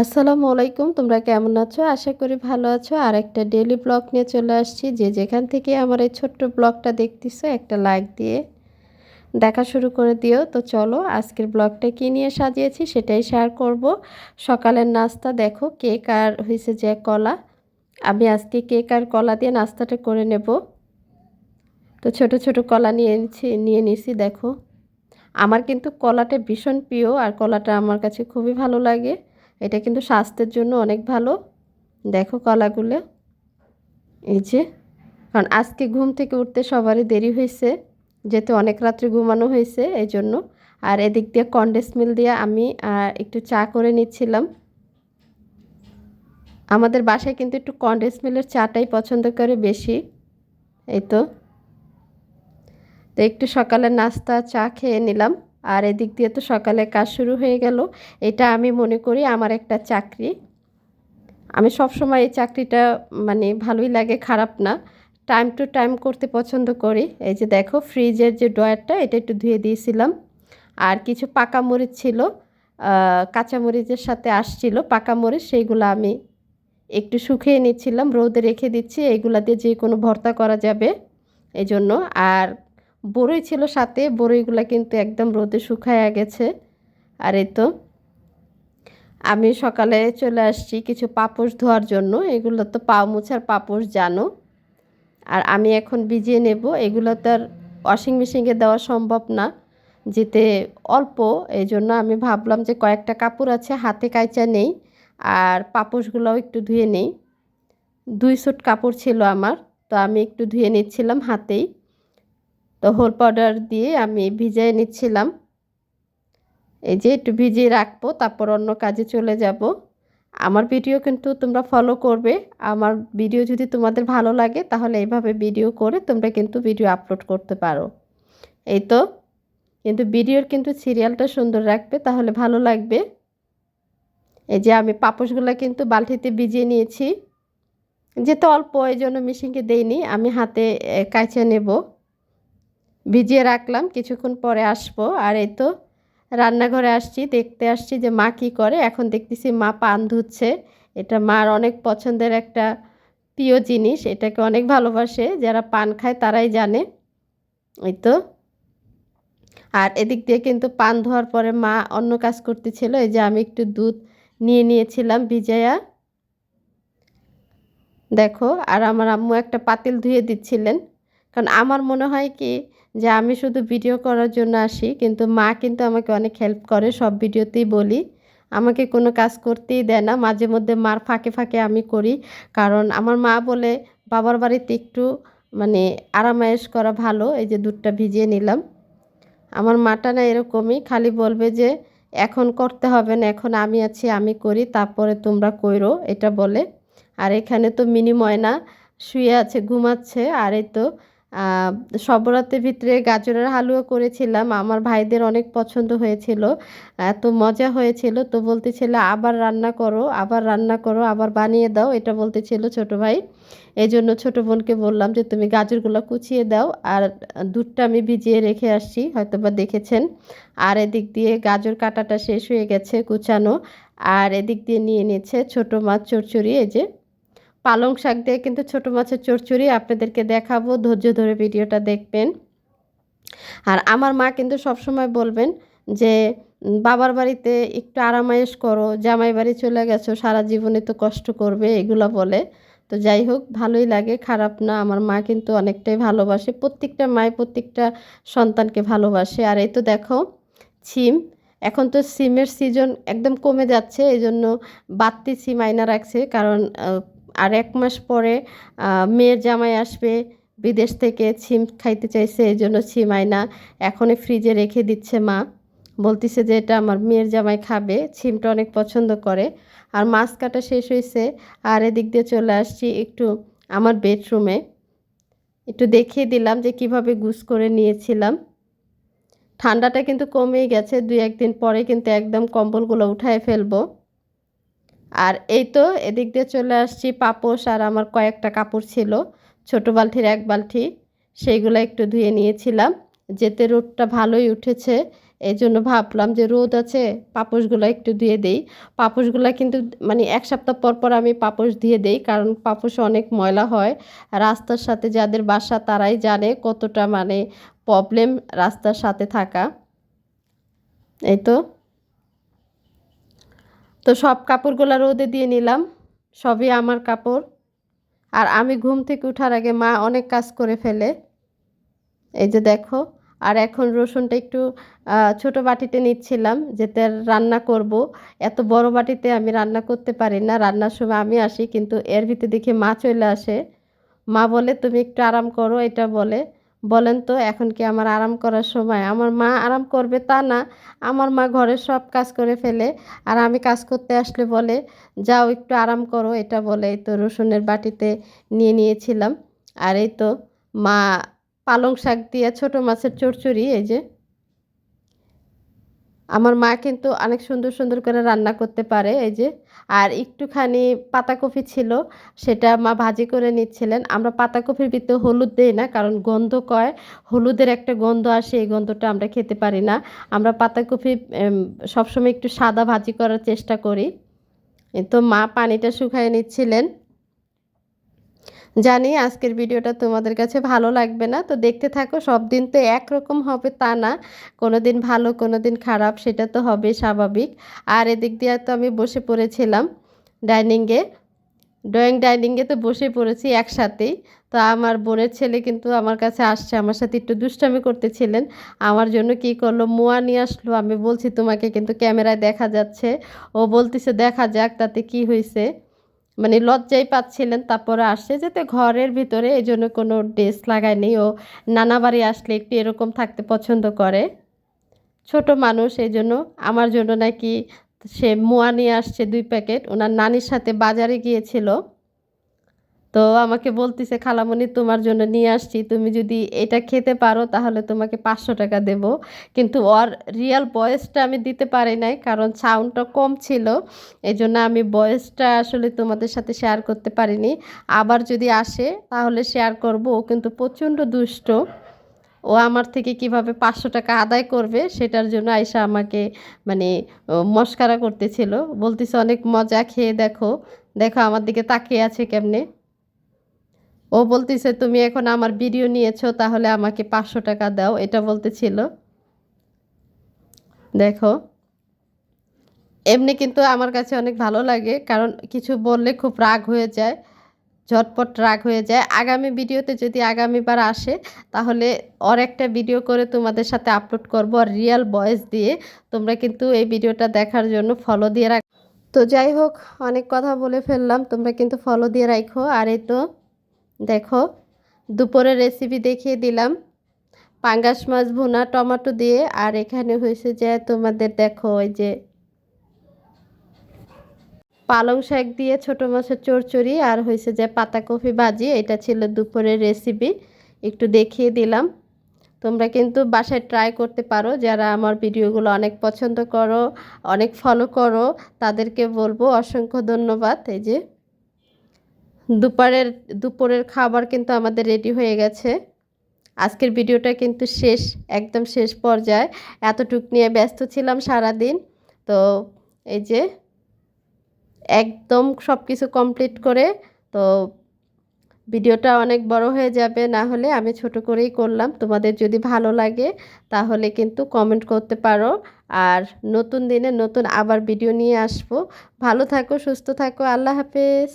আসসালামু আলাইকুম, তোমরা কেমন আছো? আশা করি ভালো আছো। আর একটা ডেলি ব্লগ নিয়ে চলে আসছি। যে যেখান থেকে আমার এই ছোট্ট ব্লগটা দেখতেছো, একটা লাইক দিয়ে দেখা শুরু করে দিও। তো চলো, আজকের ব্লগটা কী নিয়ে সাজিয়েছি সেটাই শেয়ার করব। সকালের নাস্তা দেখো, কেক আর হয়েছে যে কলা। আমি আজকে কেক আর কলা দিয়ে নাস্তাটা করে নেব। তো ছোট ছোট কলা নিয়ে নিয়ে নিছি, দেখো। আমার কিন্তু কলাটা ভীষণ প্রিয়, আর কলাটা আমার কাছে খুবই ভালো লাগে। এটা কিন্তু স্বাস্থ্যের জন্য অনেক ভালো। দেখো কলাগুলো। এই যে, কারণ আজকে ঘুম থেকে উঠতে সবারই দেরি হয়েছে, যেহেতু অনেক রাত্রে ঘুমানো হয়েছে, এই জন্য। আর এদিক দিয়ে কন্ডেন্স মিল দিয়ে আমি একটু চা করে নিচ্ছিলাম। আমাদের বাসায় কিন্তু একটু কন্ডেন্স মিলের চাটাই পছন্দ করে বেশি, এই তো। তো একটু সকালে নাস্তা, চা খেয়ে নিলাম। আর এদিক দিয়ে তো সকালে কাজ শুরু হয়ে গেল। এটা আমি মনে করি আমার একটা চাকরি। আমি সব সময় এই চাকরিটা মানে ভালোই লাগে, খারাপ না। টাইম টু টাইম করতে পছন্দ করি। এই যে দেখো, ফ্রিজের যে ড্রয়ারটা, এটা একটু ধুয়ে দিয়েছিলাম। আর কিছু পাকা মরিচ ছিল কাঁচা মরিচের সাথে আসছিল। পাকা মরিচ, সেইগুলো আমি একটু শুকিয়ে নিচ্ছিলাম। রোদে রেখে দিচ্ছি। এইগুলা দিয়ে যে কোনো ভর্তা করা যাবে। এই জন্য আর বড়ই ছিল সাথে, বড়ইগুলো কিন্তু একদম রোদে শুকায়া গেছে। আর এই তো আমি সকালে চলে আসছি কিছু পাপোশ ধোয়ার জন্য। এগুলো তো পা মুছার পাপোশ, জানো। আর আমি এখন ভিজিয়ে নেব। এগুলো তো আর ওয়াশিং মেশিনে দেওয়া সম্ভব না, যেতে অল্প। এই জন্য আমি ভাবলাম যে কয়েকটা কাপড় আছে, হাতে কাইচা নেই। আর পাপোশগুলোও একটু ধুয়ে নেই। দুই সুট কাপড় ছিল আমার, তো আমি একটু ধুয়ে নিচ্ছিলাম হাতেই। তো হোল পাউডার দিয়ে আমি ভিজিয়ে নিচ্ছিলাম। এই যে একটু ভিজিয়ে রাখব, তারপর অন্য কাজে চলে যাব। আমার ভিডিও কিন্তু তোমরা ফলো করবে। আমার ভিডিও যদি তোমাদের ভালো লাগে, তাহলে এইভাবে ভিডিও করে তোমরা কিন্তু ভিডিও আপলোড করতে পারো। এই তো, কিন্তু ভিডিওর কিন্তু সিরিয়ালটা সুন্দর রাখবে, তাহলে ভালো লাগবে। এই যে আমি পাপোশগুলো কিন্তু বালতিতে ভিজিয়ে নিয়েছি। যেহেতু অল্প এই জন্য মেশিনকে দেইনি, আমি হাতে কাছে নেব। ভিজিয়ে রাখলাম, কিছুক্ষণ পরে আসব। আর এই তো রান্নাঘরে আসছি, দেখতে আসছি যে মা কি করে। এখন দেখতেছি মা পান ধুচ্ছে। এটা মার অনেক পছন্দের একটা প্রিয় জিনিস, এটাকে অনেক ভালোবাসে। যারা পান খায় তারাই জানে। এই তো। আর এদিক দিয়ে কিন্তু পান ধোয়ার পরে মা অন্য কাজ করতেছিল, এই যে আমি একটু দুধ নিয়ে নিয়েছিলাম ভিজাইয়া। দেখো, আর আমার আম্মু একটা পাতিল ধুয়ে দিচ্ছিলেন। কারণ আমার মনে হয় কি যে আমি শুধু ভিডিও করার জন্য আসি, কিন্তু মা কিন্তু আমাকে অনেক হেল্প করে, সব ভিডিওতেই বলি। আমাকে কোনো কাজ করতেই দেয় না, মাঝে মধ্যে মার ফাঁকে ফাঁকে আমি করি। কারণ আমার মা বলে, বাবার বাড়িতে একটু মানে আরামায়েশ করা ভালো, এই যে দুধটা ভিজিয়ে নিলাম। আমার মাটা না এরকমই, খালি বলবে যে, এখন করতে হবে না, এখন আমি আছি, আমি করি, তারপরে তোমরা কইরো, এটা বলে। আর এখানে তো মিনি ময়না শুয়ে আছে, ঘুমাচ্ছে, আর এই তো সবরাতের ভিতরে গাজরের হালুয়া করেছিলাম। আমার ভাইদের অনেক পছন্দ হয়েছিল। এত মজা হয়েছিল তো বলতেছিল, আবার রান্না করো, আবার রান্না করো, আবার বানিয়ে দাও। এটা বলতেছিল ছোট ভাই। এই জন্য ছোটো বোনকে বললাম যে, তুমি গাজরগুলো কুচিয়ে দাও আর দুধটা আমি ভিজিয়ে রেখে আসছি হয়তো বা দেখেছেন। আর এদিক দিয়ে গাজর কাটাটা শেষ হয়ে গেছে কুচানো। আর এদিক দিয়ে নিয়ে নিচ্ছে ছোটো মাছ চড়চড়ি, এই যে পালং শাক দিয়ে কিন্তু ছোটো মাছের চড়চড়ি আপনাদেরকে দেখাবো। ধৈর্য ধরে ভিডিওটা দেখবেন। আর আমার মা কিন্তু সবসময় বলবেন যে, বাবার বাড়িতে একটু আরামায়েশ করো, জামাই বাড়ি চলে গেছো, সারা জীবনে তো কষ্ট করবে, এগুলো বলে। তো যাই হোক, ভালোই লাগে, খারাপ না। আমার মা কিন্তু অনেকটাই ভালোবাসে, প্রত্যেকটা মায় প্রত্যেকটা সন্তানকে ভালোবাসে। আর এই তো দেখো, ছিম। এখন তো সিমের সিজন একদম কমে যাচ্ছে এই জন্য বাড়তি সিম আয়না রাখছে। কারণ আর এক মাস পরে মেয়ের জামাই আসবে, বিদেশ থেকে ছিম খাইতে চাইছে এই জন্য ছিম আয়না এখনই ফ্রিজে রেখে দিচ্ছে মা। বলতেছে যে, এটা আমার মেয়ের জামাই খাবে, ছিমটা অনেক পছন্দ করে। আর মাছ কাটা শেষ হয়েছে আর এদিক দিয়ে চলে আসছি একটু আমার বেডরুমে একটু দেখিয়ে দিলাম যে, কীভাবে গুস করে নিয়েছিলাম। ঠান্ডাটা কিন্তু কমেই গেছে দুই একদিন পরে কিন্তু একদম কম্বলগুলো উঠায় ফেলব। আর এই তো এদিক দিয়ে চলে আসছি পাপোশ আর আমার কয়েকটা কাপড় ছিল, ছোট বালতির এক বালতি, সেইগুলো একটু ধুয়ে নিয়েছিলাম। যেতে রোদটা ভালোই উঠেছে এই জন্য ভাবলাম যে রোদ আছে, পাপোশগুলো একটু দিয়ে দেই। পাপোশগুলো কিন্তু মানে এক সপ্তাহ পর পর আমি পাপোশ দিয়ে দেই, কারণ পাপোশ অনেক ময়লা হয়। রাস্তার সাথে যাদের বাসা তারাই জানে কতটা মানে প্রবলেম রাস্তার সাথে থাকা। এই তো। তো সব কাপড়গুলো রোদে দিয়ে নিলাম। সবই আমার কাপড়। আর আমি ঘুম থেকে ওঠার আগে মা অনেক কাজ করে ফেলে। এই যে দেখো, আর এখন রসুনটা একটু ছোট বাটিতে নিচ্ছিলাম, যেতে রান্না করব। এত বড় বাটিতে আমি রান্না করতে পারি না, রান্নার সময় আমি আসি, কিন্তু এর ভিতরে দেখি মা চলে আসে। মা বলে, তুমি একটু আরাম করো, এটা বলে। বলেন তো, এখন কি আমার আরাম করার সময়? আমার মা আরাম করবে তা না। আমার মা ঘরের সব কাজ করে ফেলে আর আমি কাজ করতে আসলে বলে, যাও একটু আরাম করো। এটা বলে তো রসুনের বাটিতে নিয়ে নিয়েছিলাম। আর এই তো মা পালং শাক দিয়ে ছোট মাছের চড়চড়ি, এই যে আমার মা কিন্তু অনেক সুন্দর সুন্দর করে রান্না করতে পারে, এই যে। আর একটুখানি পাতাকপি ছিল, সেটা মা ভাজি করে নিচ্ছিলেন। আমরা পাতাকপির ভিতরে হলুদ দিই না, কারণ গন্ধ কয়, হলুদের একটা গন্ধ আসে, এই গন্ধটা আমরা খেতে পারি না। আমরা পাতাকপি সবসময় একটু সাদা ভাজি করার চেষ্টা করি। তো মা পানিটা শুকায় নিচ্ছিলেন। জানি আজকের ভিডিওটা তোমাদের কাছে ভালো লাগবে না, তো দেখতে থাকো, সব দিন তো একরকম হবে তা না কোনো দিন ভালো কোনো দিন খারাপ, সেটা তো হবে স্বাভাবিক। আর এদিক দিয়ে তো আমি বসে পড়েছিলাম ডাইনিংয়ে, ড্রয়িং ডাইনিংয়ে তো বসে পড়েছি একসাথেই, তো আমার বোনের ছেলে কিন্তু আমার কাছে আসছে, আমার সাথে একটু দুষ্টামি করতেছিলেন, আমার জন্য কি করল, মোয়া নিয়ে আসলো, আমি বলছি তোমাকে কিন্তু ক্যামেরায় দেখা যাচ্ছে, ও বলতেছে দেখা যাক তাতে কি হয়েছে মানে লজ্জাই পাচ্ছিলেন, তারপরে আসছে যেতে ঘরের ভিতরে এই জন্য কোনো ড্রেস লাগায়নি ও নানা বাড়ি আসলে একটু এরকম থাকতে পছন্দ করে। ছোট মানুষ এই জন্য আমার জন্য নাকি সে মোয়া নিয়ে আসছে দুই প্যাকেট। ওনার নানির সাথে বাজারে গিয়েছিল। তো আমাকে বলতেছে খালামণি তোমার জন্য নিয়ে আসছি। তুমি যদি এটা খেতে পারো, তাহলে তোমাকে পাঁচশো টাকা দেব। কিন্তু ওর রিয়াল বয়েসটা আমি দিতে পারি নাই, কারণ সাউন্ডটা কম ছিল। এই জন্য আমি বয়েসটা আসলে তোমাদের সাথে শেয়ার করতে পারিনি। আবার যদি আসে, তাহলে শেয়ার করব। ও কিন্তু প্রচণ্ড দুষ্ট। ও আমার থেকে কীভাবে পাঁচশো টাকা আদায় করবে, সেটার জন্য আয়সা আমাকে মানে মস্কারা করতেছিল। বলতেছে, অনেক মজা খেয়ে দেখো। দেখো, আমার দিকে তাকিয়ে আছে কেমনে? ও বলতেছে, তুমি এখন আমার ভিডিও নিয়েছো, তাহলে আমাকে পাঁচশো টাকা দাও। এটা বলতেছিল। দেখো, এমনি কিন্তু আমার কাছে অনেক ভালো লাগে, কারণ কিছু বললে খুব রাগ হয়ে যায়, ঝটপট রাগ হয়ে যায়। আগামী ভিডিওতে যদি আগামীবার আসে, তাহলে ওর একটা ভিডিও করে তোমাদের সাথে আপলোড করব আর রিয়েল ভয়েস দিয়ে। তোমরা কিন্তু এই ভিডিওটা দেখার জন্য ফলো দিয়ে রাখ তো যাই হোক, অনেক কথা বলে ফেললাম। তোমরা কিন্তু ফলো দিয়ে রাখো আর এই তো দেখো, দুপুরের রেসিপি দেখিয়ে দিলাম। পাঙ্গাস মাছ, ভুনা, টমেটো দিয়ে। আর এখানে হয়েছে যে, তোমাদের দেখো, ওই যে পালং শাক দিয়ে ছোটো মাছের চড়চড়ি আর হয়েছে যে পাতাকপি ভাজি। এটা ছিল দুপুরের রেসিপি একটু দেখিয়ে দিলাম। তোমরা কিন্তু বাসায় ট্রাই করতে পারো। যারা আমার ভিডিওগুলো অনেক পছন্দ করো, অনেক ফলো করো, তাদেরকে বলব অসংখ্য ধন্যবাদ। এই যে দুপুরের দুপুরের খাবার কিন্তু আমাদের রেডি হয়ে গেছে। আজকের ভিডিওটা কিন্তু শেষ, একদম শেষ পর্যায়ে। এতটুক নিয়ে ব্যস্ত ছিলাম সারাদিন। তো এই যে একদম সব কিছু কমপ্লিট করে, তো ভিডিওটা অনেক বড় হয়ে যাবে। না হলে আমি ছোট করেই করলাম। তোমাদের যদি ভালো লাগে, তাহলে কিন্তু কমেন্ট করতে পারো। আর নতুন দিনে নতুন আবার ভিডিও নিয়ে আসব। ভালো থাকো, সুস্থ থাকো। আল্লাহ হাফেজ।